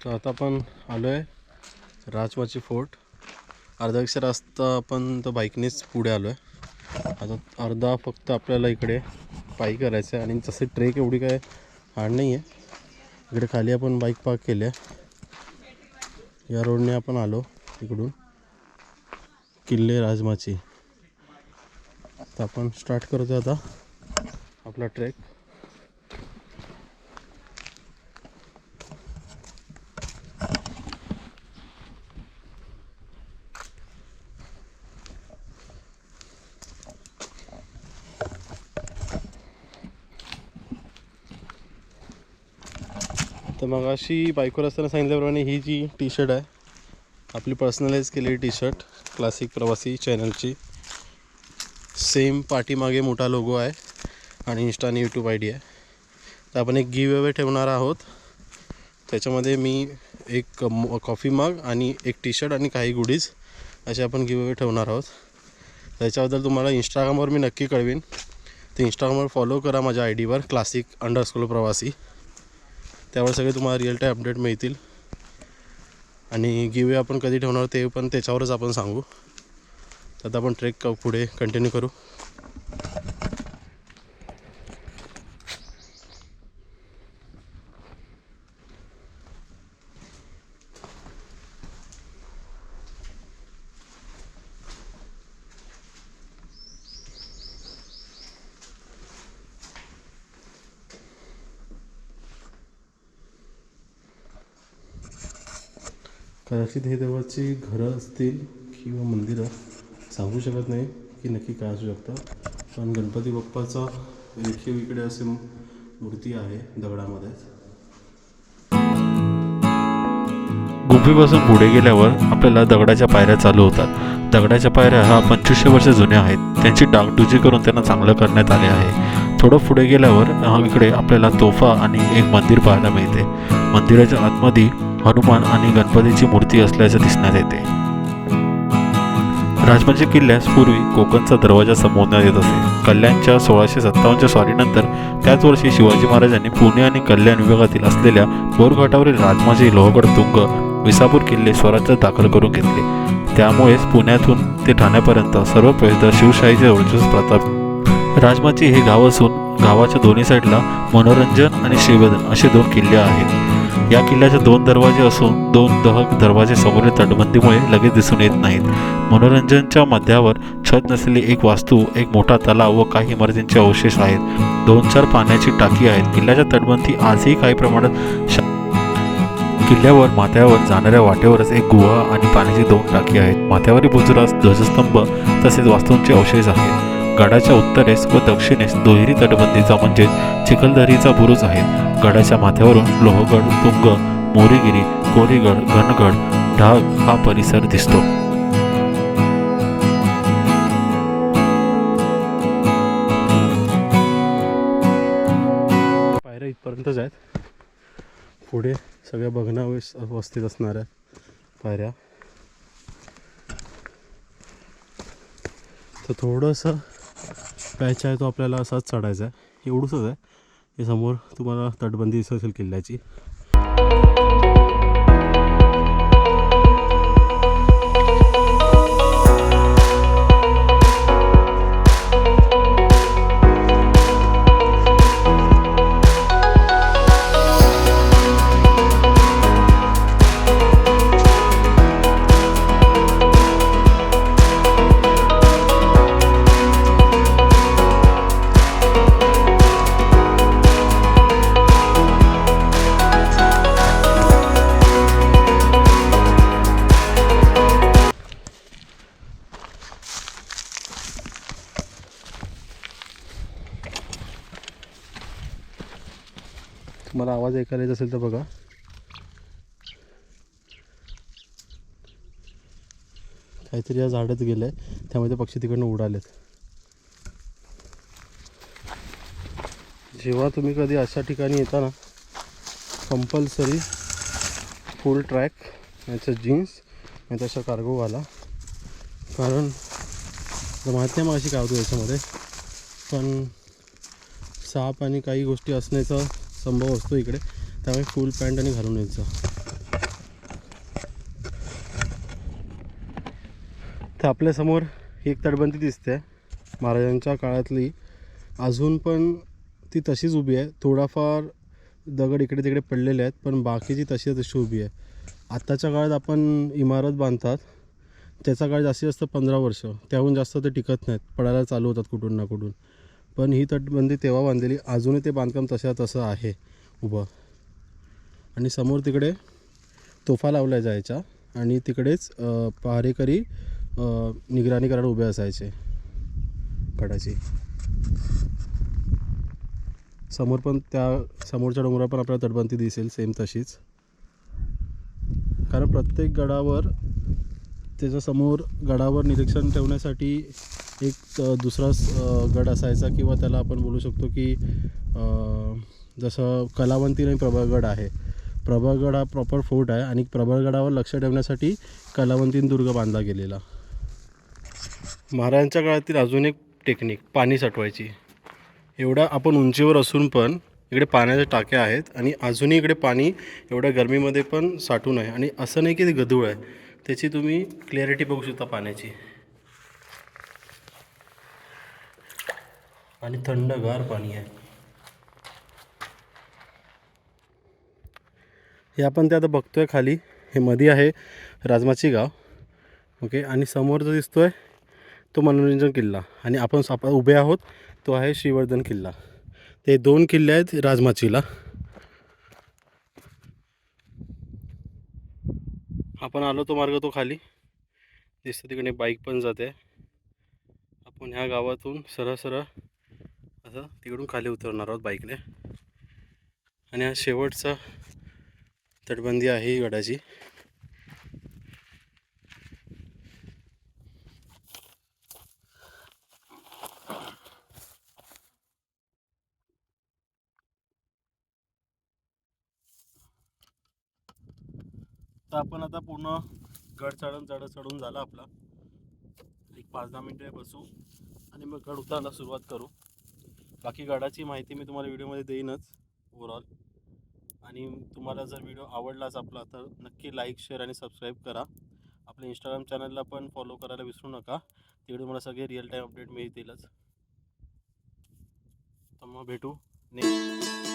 तर आता आपण आलो आहे राजमाची फोर्ट. अर्धापेक्षा रास्ता आपण तर बाईकनेच पुढे आलो आहे आता अर्धा फक्त आपल्याला इकडे पायी करायचं आहे आणि तसे ट्रेक एवढी काय हार्ड नाही आहे इकडे खाली आपण बाईक पार्क केली आहे. या रोडने आपण आलो इकडून. किल्ले राजमाची. तर आपण स्टार्ट करतो आता आपला ट्रेक. तर मग अशी बाईकवर असताना सांगितल्याप्रमाणे ही जी टी शर्ट आहे आपली पर्सनलाइज केलेली टी शर्ट क्लासिक प्रवासी चॅनलची सेम पाठीमागे मोठा लोगो आहे आणि इन्स्टा आणि यूट्यूब आय डी आहे. तर आपण एक गिव अवे ठेवणार आहोत. त्याच्यामध्ये मी एक म- कॉफी मग आणि एक टी शर्ट आणि काही गुडीज असे आपण गिव अवे ठेवणार आहोत. त्याच्याबद्दल तुम्हाला इंस्टाग्रामवर मी नक्की कळवीन. ते इंस्टाग्रामवर फॉलो करा माझ्या आय डीवर क्लासिक अंडरस्कोर प्रवासी. त्यावर सगळे तुम्हाला रिअल टाईम अपडेट मिळतील. आणि गिवे आपण कधी ठेवणार ते पण त्याच्यावरच आपण सांगू. तर आता आपण ट्रेक पुढे कंटिन्यू करू. कदाचित हे देवाची घरं असतील किंवा मंदिरं सांगू शकत नाही की नक्की काय असू शकतं. पण गणपती बाप्पाचा रेखीव इकडे असे मूर्ती आहे दगडामध्ये. गुंफेपासून पुढे गेल्यावर आपल्याला दगडाच्या पायऱ्या चालू होतात. दगडाच्या पायऱ्या हा पंचवीसशे वर्ष जुन्या आहेत. त्यांची डागडुजी करून त्यांना चांगलं करण्यात आले आहे. थोडं पुढे गेल्यावर इकडे आपल्याला तोफा आणि एक मंदिर पाहायला मिळते. मंदिराच्या आतमध्ये हनुमान आणि गणपतीची मूर्ती असल्याचे दिसण्यात येते. राजमाचे किल्ल्यास पूर्वी कोकणचा दरवाजा संबोधण्यात येत असे. कल्याणच्या सोळाशे सत्तावन्नच्या स्वारीनंतर त्याच वर्षी शिवाजी महाराजांनी पुणे आणि कल्याण विभागातील असलेल्या बोरघाटावरील राजमाचे लोहगड तुंग विसापूर किल्ले स्वराज्यात दाखल करून घेतले. त्यामुळेच पुण्यातून ते ठाण्यापर्यंत सर्व प्रसिद्ध शिवशाहीचे वर्चस्व प्रताप. राजमाची हे गाव असून गावाच्या दोन्ही साईडला मनोरंजन आणि श्रीवेदन असे दोन किल्ले आहेत. या किल्ल्याचे दोन दरवाजे असून दोन दहक दरवाजे समोरील तटबंदीमुळे लगेच दिसून येत नाहीत. मनोरंजनच्या मध्यावर छत नसलेली एक वास्तू एक मोठा तलाव व काही इमारतींचे अवशेष आहेत. दोन चार पाण्याची टाकी आहेत. किल्ल्याच्या तटबंदी आजही काही प्रमाणात किल्ल्यावर माथ्यावर जाणाऱ्या वाटेवरच एक गुहा आणि पाण्याची दोन टाकी आहेत. माथ्यावरील बुजुरास ध्वजस्तंभ तसेच वास्तूंचे अवशेष आहेत. गडाच्या उत्तरेस व दक्षिणेस दुहेरी तटबंदीचा म्हणजे चिखलदरीचा बुरुज आहे. गडाच्या माथ्यावरून लोहगड तुंग मोरीगिरी कोरीगड घनगड ढाग हा परिसर दिसतो. पायऱ्या इथपर्यंतच आहेत. पुढे सगळ्या बघण्यावेस अवस्थेत असणाऱ्या पायऱ्या. तर थोडंसं पॅच आहे तो आपल्याला असाच चढायचा आहे. एवढंच आहे. हे समोर तुम्हाला तटबंदी दिसत असेल किल्ल्याची. तुम्हाला आवाज ऐकायला येत असेल तर बघा. काहीतरी या झाडच गेलं आहे त्यामुळे ते पक्षी तिकडनं उडालेत. जेव्हा तुम्ही कधी अशा ठिकाणी येता ना कंपल्सरी फुल ट्रॅक याचं जीन्स नाही तशा कार्गोवाला कारण तर माहिती नाही मग अशी काय होतं याच्यामध्ये. पण साप आणि काही गोष्टी असण्याचं संभव असतो इकडे. त्यामुळे फुल पॅन्ट आणि घालून यायचं. तर आपल्यासमोर एक तटबंदी दिसते. महाराजांच्या काळातली. अजून पण ती तशीच उभी आहे. थोडाफार दगड इकडे तिकडे पडलेले आहेत पण बाकीची तशी तशी उभी आहे. आत्ताच्या काळात आपण इमारत बांधतात. त्याचा काळ जास्तीत जास्त पंधरा वर्ष. त्याहून जास्त ते टिकत नाहीत. पडायला चालू होतात कुठून ना कुठून. पण ही तटबंदी तेव्हा बांधलेली अजूनही ते बांधकाम तशा तसं आहे. उभं. आणि समोर तिकडे तोफा लावल्या जायच्या आणि तिकडेच पहारेकरी निगराणी करायला उभे असायचे. गडाची. समोर पण त्या समोरच्या डोंगरावर पण आपल्याला तटबंदी दिसेल सेम तशीच. कारण प्रत्येक गडावर त्याच्यासमोर गडावर निरीक्षण ठेवण्यासाठी एक दुसरा गड असायचा किंवा त्याला आपण बोलू शकतो की जसं कलावंती आणि प्रभागड आहे. प्रभागड हा प्रॉपर फोर्ट आहे आणि प्रभागडावर लक्ष ठेवण्यासाठी कलावंतीन दुर्ग बांधला गेलेला. महाराजांच्या काळातील अजून एक टेक्निक पाणी साठवायची. एवढ्या आपण उंचीवर असून पण इकडे पाण्याच्या टाक्या आहेत आणि अजूनही इकडे पाणी एवढ्या गरमीमध्ये पण साठून आहे आणि असं नाही की ते गधूळ आहे. त्याची तुम्ही क्लॅरिटी बघू शकता पाण्याची. आणि थंडगार पाणी आहे. हे आपण ते आता बघतोय खाली. हे मध्ये आहे राजमाची गाव. ओके आणि समोर जो दिसतोय तो मनोरंजन किल्ला. आणि आपण साप उभे आहोत तो आहे श्रीवर्धन किल्ला. ते दोन किल्ले आहेत राजमाचीला. आपण आलो तो मार्ग तो खाली. दिसतो तिकडे बाईक पण जाते. आपण ह्या गावातून सरळ सरळ असं तिकडून खाली उतरणार आहोत बाईकने. आणि हा शेवटचा तटबंदी आहे गडाची. तर आपण आता पूर्ण गड चढून चढत चढून झाला आपला. एक पाच दहा मिनटं बसू आणि मग गड उतरायला सुरुवात करू. बाकी गडाची माहिती मी तुम्हाला व्हिडिओमध्ये देईनच ओवरऑल आणि तुम्हाला जर व्हिडिओ आवडलाच आपला तर नक्की लाईक शेअर आणि सबस्क्राईब करा. आपल्या इंस्टाग्राम चॅनलला पण फॉलो करायला विसरू नका. तिकडे मला सगळे रिअल टाईम अपडेट मिळतीलच. तर मग भेटू नेक्स्ट